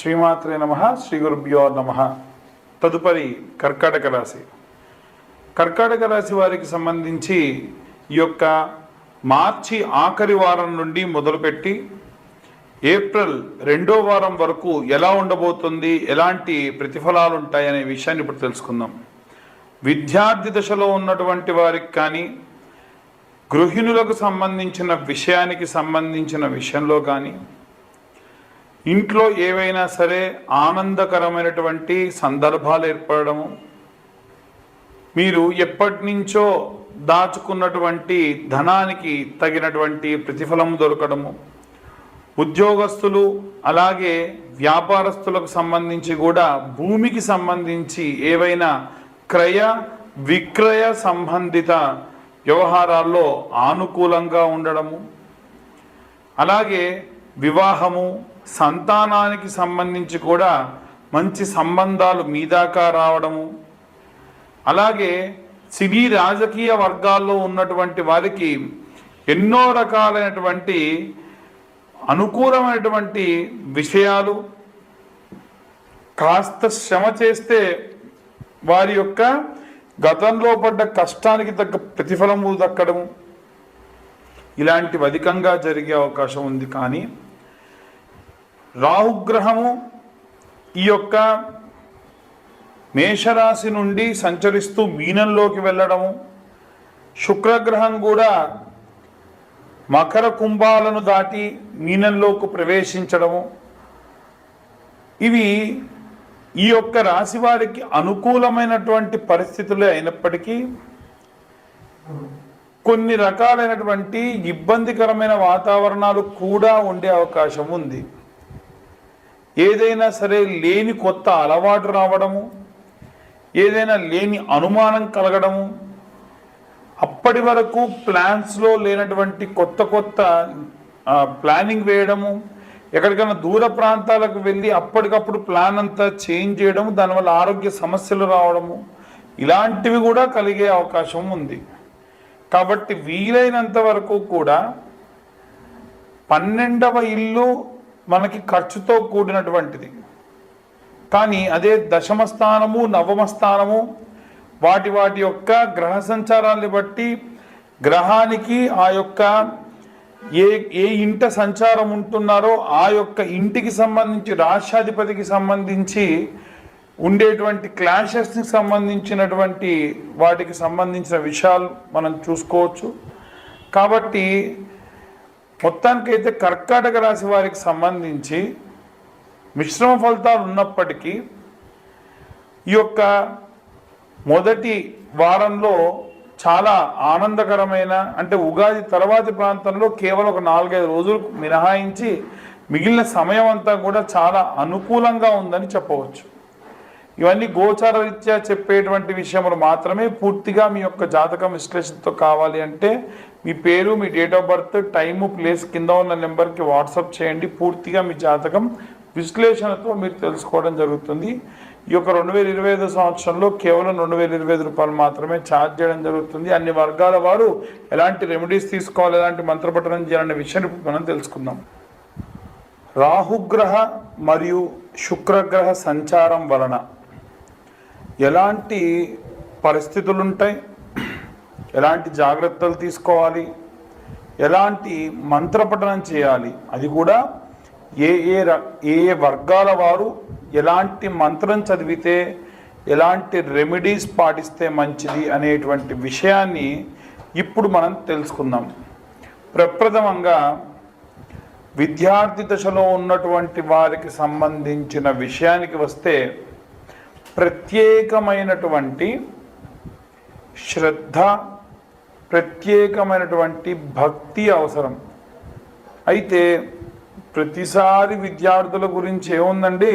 శ్రీమాత్రే నమ శ్రీ గురుభ్యో నమ. తదుపరి కర్కాటక రాశి. కర్కాటక రాశి వారికి సంబంధించి ఈ యొక్క మార్చి ఆఖరి వారం నుండి మొదలుపెట్టి ఏప్రిల్ రెండో వారం వరకు ఎలా ఉండబోతుంది ఎలాంటి ప్రతిఫలాలు ఉంటాయనే విషయాన్ని ఇప్పుడు తెలుసుకుందాం. విద్యార్థి దశలో ఉన్నటువంటి వారికి కానీ గృహిణులకు సంబంధించిన విషయానికి సంబంధించిన విషయంలో కానీ ఇంట్లో ఏవైనా సరే ఆనందకరమైనటువంటి సందర్భాలు ఏర్పడము. మీరు ఎప్పటి నుంచో దాచుకున్నటువంటి ధనానికి తగినటువంటి ప్రతిఫలం దొరకడము. ఉద్యోగస్తులు అలాగే వ్యాపారస్తులకు సంబంధించి కూడా భూమికి సంబంధించి ఏవైనా క్రయ విక్రయ సంబంధిత వ్యవహారాల్లో ఆనుకూలంగా ఉండడము. అలాగే వివాహము సంతానానికి సంబంధించి కూడా మంచి సంబంధాలు మీ దాకా రావడము. అలాగే సినీ రాజకీయ వర్గాల్లో ఉన్నటువంటి వారికి ఎన్నో రకాలైనటువంటి అనుకూలమైనటువంటి విషయాలు. కాస్త శ్రమ చేస్తే వారి యొక్క గతంలో పడ్డ కష్టానికి తగ్గ ప్రతిఫలము దక్కడము. ఇలాంటివి అధికంగా జరిగే అవకాశం ఉంది కానీ రాహుగ్రహము ఈ యొక్క మేషరాశి నుండి సంచరిస్తూ మీనంలోకి వెళ్ళడము. శుక్రగ్రహం కూడా మకర కుంభాలను దాటి మీనంలోకి ప్రవేశించడము. ఇవి ఈ యొక్క రాశి వారికి అనుకూలమైనటువంటి పరిస్థితులే అయినప్పటికీ కొన్ని రకాలైనటువంటి ఇబ్బందికరమైన వాతావరణాలు కూడా ఉండే అవకాశం ఉంది. ఏదైనా సరే లేని కొత్త అలవాటు రావడము ఏదైనా లేని అనుమానం కలగడము అప్పటి వరకు ప్లాన్స్లో లేనటువంటి కొత్త కొత్త ప్లానింగ్ వేయడము ఎక్కడికైనా దూర ప్రాంతాలకు వెళ్ళి అప్పటికప్పుడు ప్లాన్ అంతా చేంజ్ చేయడము దానివల్ల ఆరోగ్య సమస్యలు రావడము ఇలాంటివి కూడా కలిగే అవకాశం ఉంది. కాబట్టి వీలైనంత వరకు కూడా పన్నెండవ ఇల్లు మనకి ఖర్చుతో కూడినటువంటిది. కానీ అదే దశమ స్థానము నవమ స్థానము వాటి వాటి యొక్క గ్రహ సంచారాన్ని బట్టి గ్రహానికి ఆ యొక్క ఏ ఏ ఇంట సంచారం ఉంటున్నారో ఆ యొక్క ఇంటికి సంబంధించి రాష్ట్రాధిపతికి సంబంధించి ఉండేటువంటి క్లాషెస్కి సంబంధించినటువంటి వాటికి సంబంధించిన విషయాలు మనం చూసుకోవచ్చు. కాబట్టి మొత్తానికైతే కర్కాటక రాశి వారికి సంబంధించి మిశ్రమ ఫలితాలు ఉన్నప్పటికీ ఈ యొక్క మొదటి వారంలో చాలా ఆనందకరమైన అంటే ఉగాది తర్వాతి ప్రాంతంలో కేవలం ఒక నాలుగైదు రోజులు మినహాయించి మిగిలిన సమయం అంతా కూడా చాలా అనుకూలంగా ఉందని చెప్పవచ్చు. ఇవన్నీ గోచార రీత్యా చెప్పేటువంటి విషయములు మాత్రమే పూర్తిగా మీ యొక్క జాతకం విశ్లేషణతో కావాలి అంటే మీ పేరు మీ date of birth time place కింద ఉన్న నెంబర్కి వాట్సాప్ చేయండి. పూర్తిగా మీ జాతకం విశ్లేషణతో మీరు తెలుసుకోవడం జరుగుతుంది. ఈ యొక్క రెండు వేల ఇరవై ఐదు సంవత్సరంలో కేవలం రెండు వేల ఇరవై ఐదు రూపాయలు మాత్రమే ఛార్జ్ చేయడం జరుగుతుంది. అన్ని వర్గాల వారు ఎలాంటి రెమెడీస్ తీసుకోవాలి ఎలాంటి మంత్రపఠనం చేయాలనే విషయాన్ని మనం తెలుసుకుందాం. రాహుగ్రహ మరియు శుక్రగ్రహ సంచారం వలన ఎలాంటి పరిస్థితులు ఉంటాయి ఎలాంటి జాగ్రత్తలు తీసుకోవాలి? ఎలాంటి మంత్రపఠనం చేయాలి? అది కూడా ఏ ఏ ర- ఏ ఏ వర్గాల వారు ఎలాంటి మంత్రం చదివితే ఎలాంటి రెమెడీస్ పాటిస్తే మంచిది అనేటువంటి విషయాన్ని ఇప్పుడు మనం తెలుసుకుందాం. ప్రప్రథమంగా విద్యార్థి దశలో ఉన్నటువంటి వారికి సంబంధించిన విషయానికి వస్తే ప్రత్యేకమైనటువంటి శ్రద్ధ ప్రత్యేకమైనటువంటి భక్తి అవసరం. అయితే ప్రతిసారి విద్యార్థుల గురించి ఏముందండి?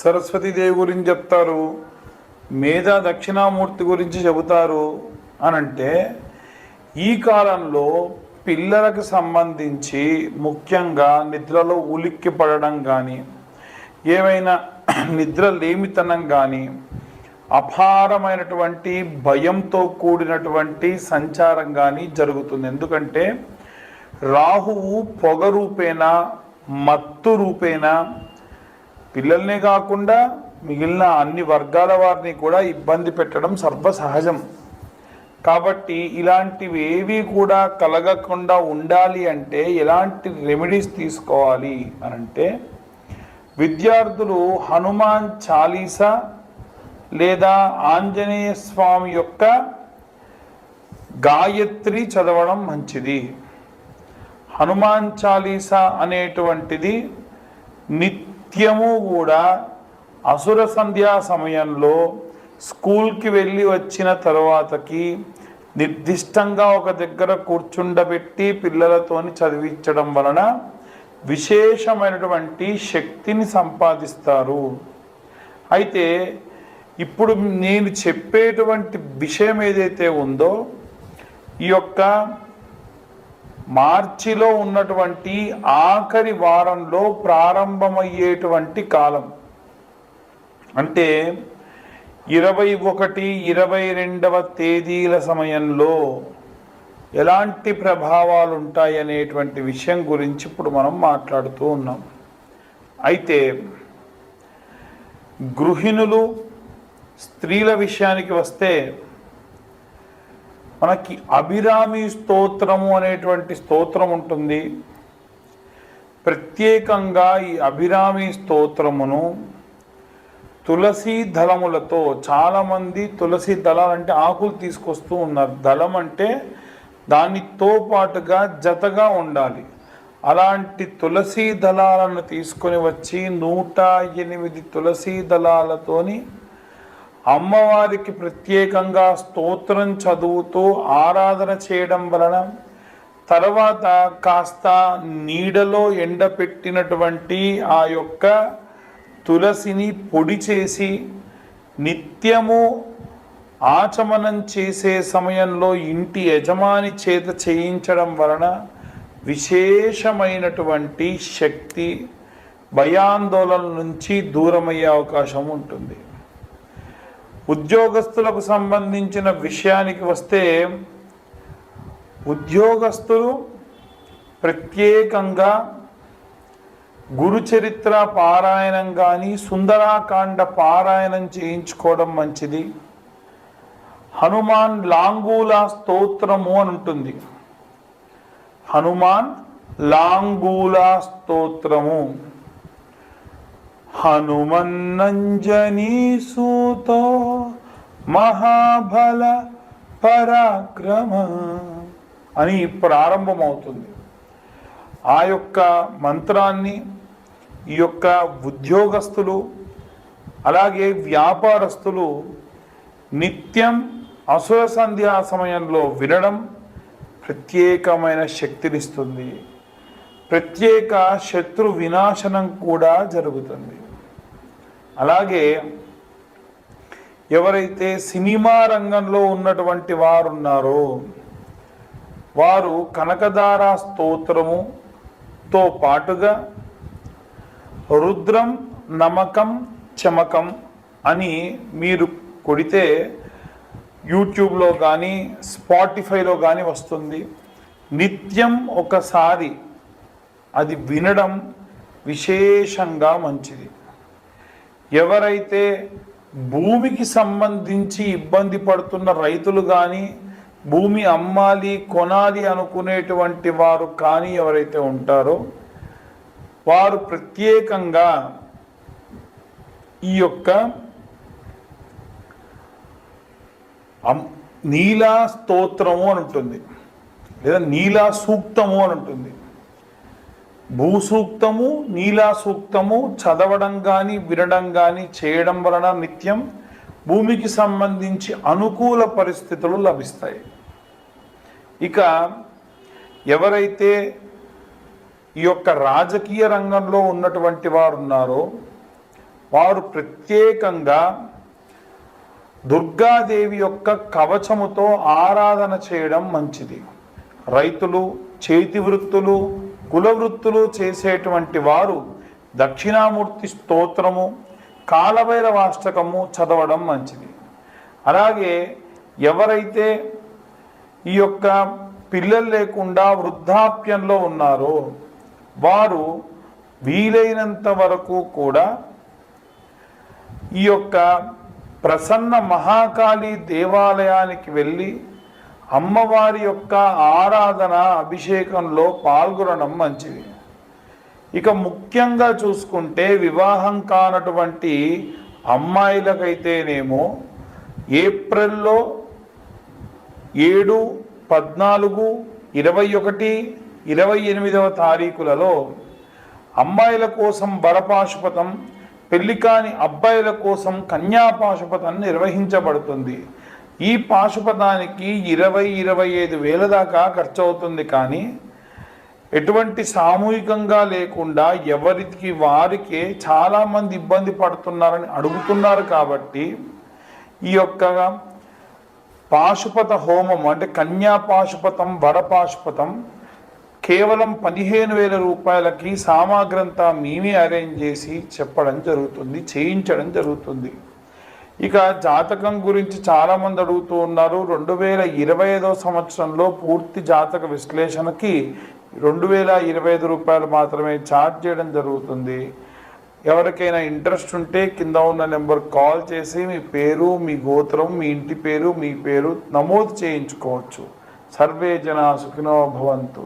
సరస్వతీదేవి గురించి చెప్తారు మేధా దక్షిణామూర్తి గురించి చెబుతారు అని అంటే ఈ కాలంలో పిల్లలకు సంబంధించి ముఖ్యంగా నిద్రలో ఉలిక్కి పడడం కానీ ఏమైనా నిద్ర లేమితనం కానీ అపారమైనటువంటి భయంతో కూడినటువంటి సంచారం కానీ జరుగుతుంది. ఎందుకంటే రాహువు పొగ రూపేణ మత్తు రూపేణ పిల్లల్నే కాకుండా మిగిలిన అన్ని వర్గాల వారిని కూడా ఇబ్బంది పెట్టడం సర్వసహజం. కాబట్టి ఇలాంటివి ఏవి కూడా కలగకుండా ఉండాలి అంటే ఎలాంటి రెమెడీస్ తీసుకోవాలి అని అంటే విద్యార్థులు హనుమాన్ చాలీసా లేదా ఆంజనేయ స్వామి యొక్క గాయత్రి చదవడం మంచిది. హనుమాన్ చాలీసా అనేటువంటిది నిత్యము కూడా అసుర సంధ్యా సమయంలో స్కూల్కి వెళ్ళి వచ్చిన తర్వాతకి నిర్దిష్టంగా ఒక దగ్గర కూర్చుండబెట్టి పిల్లలతోని చదివించడం వలన విశేషమైనటువంటి శక్తిని సంపాదిస్తారు. అయితే ఇప్పుడు నేను చెప్పేటువంటి విషయం ఏదైతే ఉందో ఈ యొక్క మార్చిలో ఉన్నటువంటి ఆఖరి వారంలో ప్రారంభమయ్యేటువంటి కాలం. అంటే ఇరవై ఒకటి ఇరవై రెండవ తేదీల సమయంలో ఎలాంటి ప్రభావాలు ఉంటాయి అనేటువంటి విషయం గురించి ఇప్పుడు మనం మాట్లాడుతూ ఉన్నాం. అయితే గృహిణులు స్త్రీల విషయానికి వస్తే మనకి అభిరామి స్తోత్రము అనేటువంటి స్తోత్రం ఉంటుంది ప్రత్యేకంగా ఈ అభిరామి స్తోత్రమును తులసి దళములతో చాలామంది తులసి దళాలు అంటే ఆకులు తీసుకొస్తూ ఉన్నారు. దళం అంటే దానితో పాటుగా జతగా ఉండాలి. అలాంటి తులసీ దళాలను తీసుకొని వచ్చి నూట ఎనిమిది తులసీ దళాలతోని అమ్మవారికి ప్రత్యేకంగా స్తోత్రం చదువుతూ ఆరాధన చేయడం వలన తర్వాత కాస్త నీడలో ఎండపెట్టినటువంటి ఆ యొక్క తులసిని పొడి చేసి నిత్యము ఆచమనం చేసే సమయంలో ఇంటి యజమాని చేత చేయించడం వలన విశేషమైనటువంటి శక్తి భయాందోళన నుంచి దూరమయ్యే అవకాశం ఉంటుంది. ఉద్యోగస్తులకు సంబంధించిన విషయానికి వస్తే ఉద్యోగస్తులు ప్రత్యేకంగా గురు చరిత్ర పారాయణం కానీ సుందరాకాండ పారాయణం చేయించుకోవడం మంచిది. హనుమాన్ లాంగూల స్తోత్రము అని ఉంటుంది. హనుమాన్ లాంగూల స్తోత్రము. హనుమన్నంజనీ సూతో మహాబల పరాక్రమ అని ప్రారంభమవుతుంది. ఆ యొక్క మంత్రాన్ని ఈ యొక్క ఉద్యోగస్తులు అలాగే వ్యాపారస్తులు నిత్యం అసూయ సంధ్యా సమయంలో వినడం ప్రత్యేకమైన శక్తినిస్తుంది. ప్రత్యేక శత్రు వినాశనం కూడా జరుగుతుంది. అలాగే ఎవరైతే సినిమా రంగంలో ఉన్నటువంటి వారు ఉన్నారో వారు కనకదార స్తోత్రముతో పాటుగా రుద్రం నమకం చమకం అని మీరు కొడితే యూట్యూబ్లో కానీ స్పాటిఫైలో కానీ వస్తుంది. నిత్యం ఒకసారి అది వినడం విశేషంగా మంచిది. ఎవరైతే భూమికి సంబంధించి ఇబ్బంది పడుతున్న రైతులు కానీ భూమి అమ్మాలి కొనాలి అనుకునేటువంటి వారు కానీ ఎవరైతే ఉంటారో వారు ప్రత్యేకంగా ఈ యొక్క నీలా స్తోత్రము అని ఉంటుంది. లేదా నీలా సూక్తము అని ఉంటుంది. భూసూక్తము నీలా సూక్తము చదవడం కానీ వినడం కానీ చేయడం వలన నిత్యం భూమికి సంబంధించి అనుకూల పరిస్థితులు లభిస్తాయి. ఇక ఎవరైతే ఈ యొక్క రాజకీయ రంగంలో ఉన్నటువంటి వారు ఉన్నారో వారు ప్రత్యేకంగా దుర్గాదేవి యొక్క కవచముతో ఆరాధన చేయడం మంచిది. రైతులు చేతి వృత్తులు కుల వృత్తులు చేసేటువంటి వారు దక్షిణామూర్తి స్తోత్రము కాలభైరవాష్టకము చదవడం మంచిది. అలాగే ఎవరైతే ఈ యొక్క పిల్లలు లేకుండా వృద్ధాప్యంలో ఉన్నారో వారు వీలైనంత వరకు కూడా ఈ యొక్క ప్రసన్న మహాకాళి దేవాలయానికి వెళ్ళి అమ్మవారి యొక్క ఆరాధన అభిషేకంలో పాల్గొనడం మంచిది. ఇక ముఖ్యంగా చూసుకుంటే వివాహం కానటువంటి అమ్మాయిలకైతేనేమో ఏప్రిల్లో ఏడు పద్నాలుగు ఇరవై ఒకటి ఇరవై ఎనిమిదవ తారీఖులలో అమ్మాయిల కోసం వరపాశుపతం పెళ్ళి కాని అబ్బాయిల కోసం కన్యా పాశుపతం నిర్వహించబడుతుంది. ఈ పాశుపతానికి ఇరవై ఇరవై ఐదు వేల దాకా ఖర్చు అవుతుంది కానీ ఎటువంటి సామూహికంగా లేకుండా ఎవరికి వారికే చాలామంది ఇబ్బంది పడుతున్నారని అడుగుతున్నారు కాబట్టి ఈ యొక్క పాశుపత హోమం అంటే కన్యా పాశుపతం వర పాశుపతం కేవలం పదిహేను వేల రూపాయలకి సామాగ్రంతా మేమే అరేంజ్ చేసి చెప్పడం జరుగుతుంది చేయించడం జరుగుతుంది. ఇక జాతకం గురించి చాలామంది అడుగుతూ ఉన్నారు. రెండు వేల ఇరవై ఐదవ సంవత్సరంలో పూర్తి జాతక విశ్లేషణకి రెండు వేల ఇరవై ఐదు రూపాయలు మాత్రమే ఛార్జ్ చేయడం జరుగుతుంది. ఎవరికైనా ఇంట్రెస్ట్ ఉంటే కింద ఉన్న నెంబర్ కాల్ చేసి మీ పేరు మీ గోత్రం మీ ఇంటి పేరు మీ పేరు నమోదు చేయించుకోవచ్చు. సర్వే జన సుఖినో భవంతు.